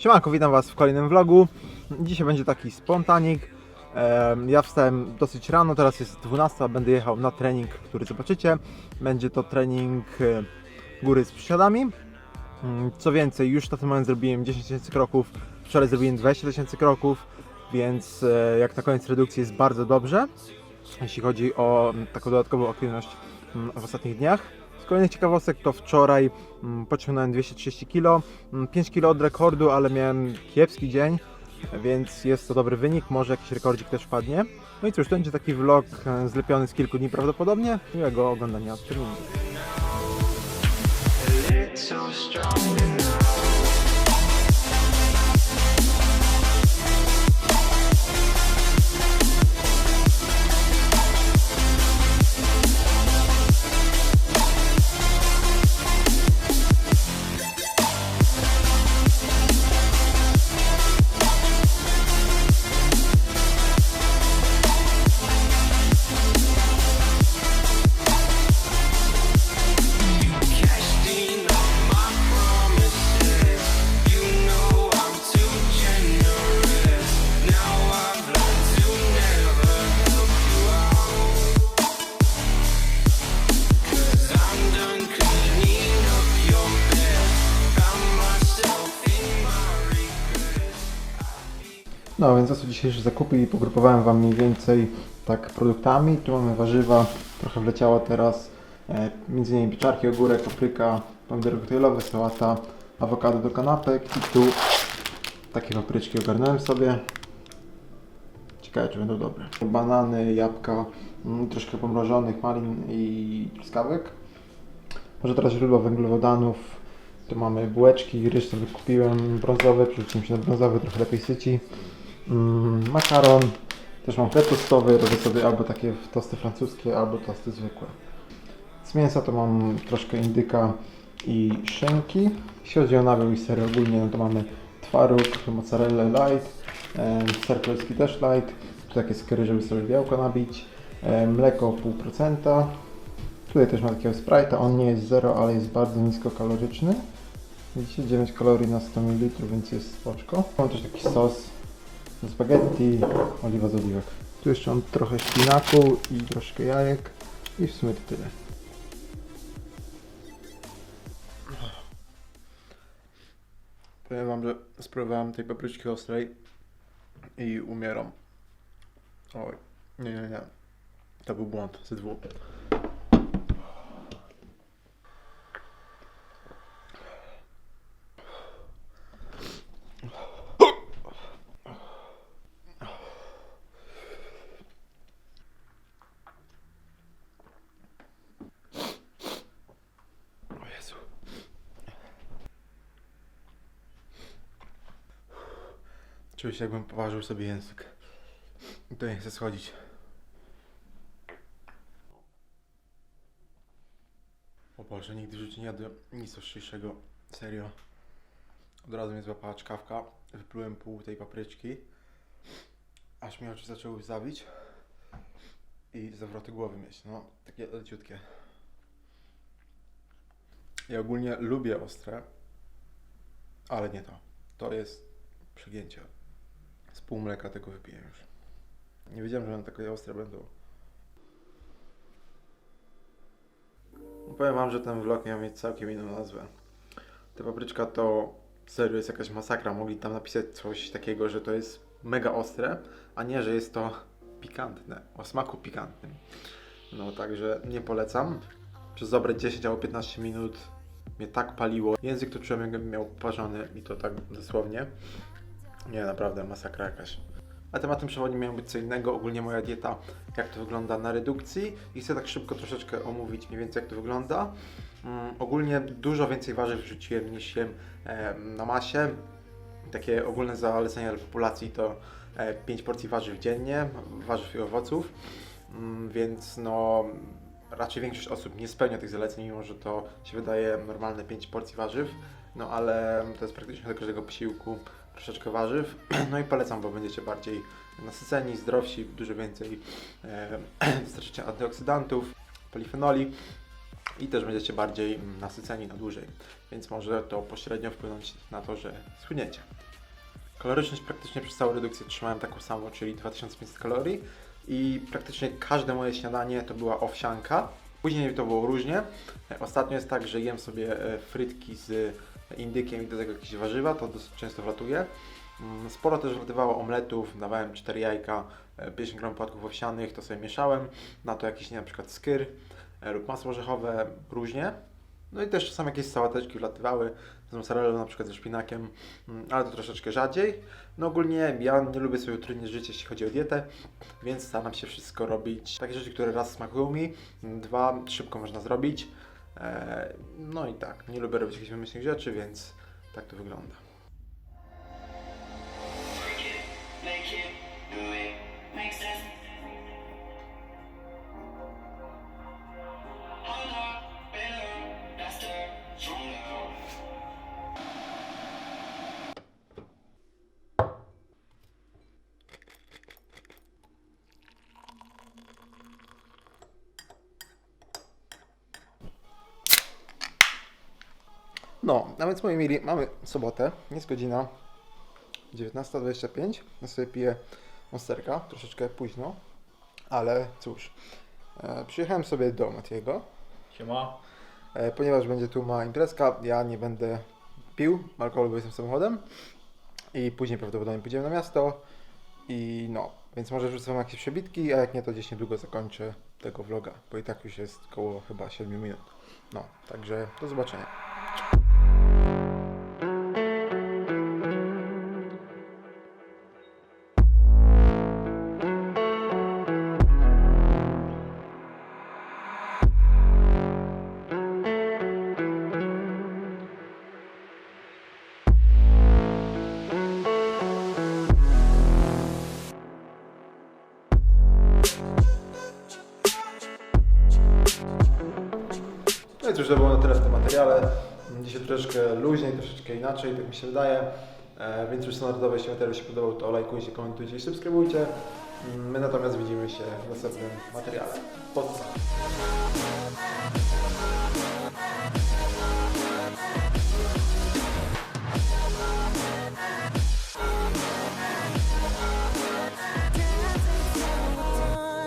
Siemanko, witam Was w kolejnym vlogu. Dzisiaj będzie taki spontanik. Ja wstałem dosyć rano, teraz jest 12, będę jechał na trening, który zobaczycie. Będzie to trening e, góry z przysiadami. Mm, Co więcej, już na ten moment zrobiłem 10 tysięcy kroków, wczoraj zrobiłem 20 tysięcy kroków, więc e, jak na koniec redukcji jest bardzo dobrze, jeśli chodzi o taką dodatkową aktywność w ostatnich dniach. Kolejnych ciekawostek to wczoraj mm, pociągnąłem 230 kg, 5 kg od rekordu, ale miałem kiepski dzień, więc jest to dobry wynik, może jakiś rekordzik też wpadnie. No i cóż, to będzie taki vlog e, zlepiony z kilku dni prawdopodobnie, miłego oglądania treningu. No więc to są dzisiejsze zakupy i pogrupowałem Wam mniej więcej tak produktami. Tu mamy warzywa, trochę wleciało teraz, e, między innymi pieczarki, ogórek, papryka, pomidory koktajlowe, sałata, awokado do kanapek i tu takie papryczki ogarnąłem sobie. Ciekawe czy będą dobre. Banany, jabłka, mm, troszkę pomrożonych, malin i truskawek. Może teraz źródło węglowodanów. Tu mamy bułeczki, ryż sobie kupiłem brązowy, przerzuciłem się na brązowy, trochę lepiej syci. Mm, makaron, też mam chleb tostowy, robię sobie albo takie tosty francuskie, albo tosty zwykłe. Z mięsa to mam troszkę indyka i szynki. Jeśli chodzi o nabiał i sery ogólnie, no to mamy twaróg, mozzarella light, ser polski też light, tu takie skry, żeby sobie białko nabić, mleko 0,5%. Tutaj też mam takiego Sprite'a, on nie jest zero, ale jest bardzo niskokaloryczny. Widzicie, 9 kalorii na 100 ml, więc jest spoczko. Mam też taki sos spaghetti, oliwa z oliwek. Tu jeszcze mam trochę szpinaku i troszkę jajek i w sumie to tyle. Powiem wam, że spróbowałem tej papryczki ostrej i umieram. Oj, nie, nie, nie. To był błąd z dwóch. O Jezu. Czuję się jakbym poważył sobie język. I to nie chcę schodzić. O Boże, nigdy w życiu nie jadłem nic ostrzejszego. Serio. Od razu mnie złapała czkawka. Wyplułem pół tej papryczki. Aż mi oczy zaczęły zawić. I zawroty głowy mieć. No, takie leciutkie. Ja ogólnie lubię ostre, ale nie to. To jest przegięcie. Z pół mleka tego wypiję już. Nie wiedziałem, że one takie ostre będą. Powiem wam, że ten vlog miał mieć całkiem inną nazwę. Ta papryczka to serio jest jakaś masakra. Mogli tam napisać coś takiego, że to jest mega ostre, a nie, że jest to pikantne, o smaku pikantnym. No także nie polecam. Przez dobre 10 albo 15 minut mnie tak paliło. Język to czułem jakbym miał parzony i to tak dosłownie. Nie, naprawdę masakra jakaś. A tematem przewodnim miał być co innego, ogólnie moja dieta, jak to wygląda na redukcji i chcę tak szybko troszeczkę omówić mniej więcej jak to wygląda. Mm, ogólnie dużo więcej warzyw rzuciłem niż jem e, na masie. Takie ogólne zalecenia dla populacji to e, 5 porcji warzyw dziennie, warzyw i owoców, mm, więc no raczej większość osób nie spełnia tych zaleceń, mimo że to się wydaje normalne 5 porcji warzyw, no ale to jest praktycznie do każdego posiłku troszeczkę warzyw. No i polecam, bo będziecie bardziej nasyceni, zdrowsi, dużo więcej e, dostarczycie antyoksydantów, polifenoli i też będziecie bardziej nasyceni na dłużej, więc może to pośrednio wpłynąć na to, że schudniecie. Kaloryczność praktycznie przez całą redukcję trzymałem taką samą, czyli 2500 kalorii i praktycznie każde moje śniadanie to była owsianka. Później to było różnie. E, Ostatnio jest tak, że jem sobie e, frytki z indykiem i do tego jakieś warzywa, to dosyć często wlatuje. Mm, Sporo też wlatywało omletów, dawałem 4 jajka, e, 50 gram płatków owsianych, to sobie mieszałem, na to jakiś nie, na przykład skyr e, lub masło orzechowe, różnie. No i też czasami jakieś sałateczki wlatywały, z mozzarellą na przykład ze szpinakiem, mm, ale to troszeczkę rzadziej. No ogólnie ja nie lubię sobie utrudniać życie, jeśli chodzi o dietę, więc staram się wszystko robić. Takie rzeczy, które raz smakują mi, dwa szybko można zrobić. E, No i tak, nie lubię robić jakichś wymyślnych rzeczy, więc tak to wygląda. No, a więc moi mili, mamy sobotę, jest godzina 19.25. Ja sobie piję monsterka, troszeczkę późno, ale cóż. E, przyjechałem sobie do Matiego, Siema. e, ponieważ będzie tu mała imprezka, ja nie będę pił alkoholu, bo jestem samochodem i później prawdopodobnie pójdziemy na miasto i no, więc może wrzucę wam jakieś przebitki, a jak nie, to gdzieś niedługo zakończę tego vloga, bo i tak już jest koło chyba 7 minut. No, także do zobaczenia. No i cóż, to było na tyle w tym materiale. Dzisiaj troszeczkę luźniej, troszeczkę inaczej, tak mi się wydaje. E, więc już standardowo, jeśli materiał się podobał, to lajkujcie, komentujcie i subskrybujcie. My natomiast widzimy się w następnym materiale. Pozdrawiam.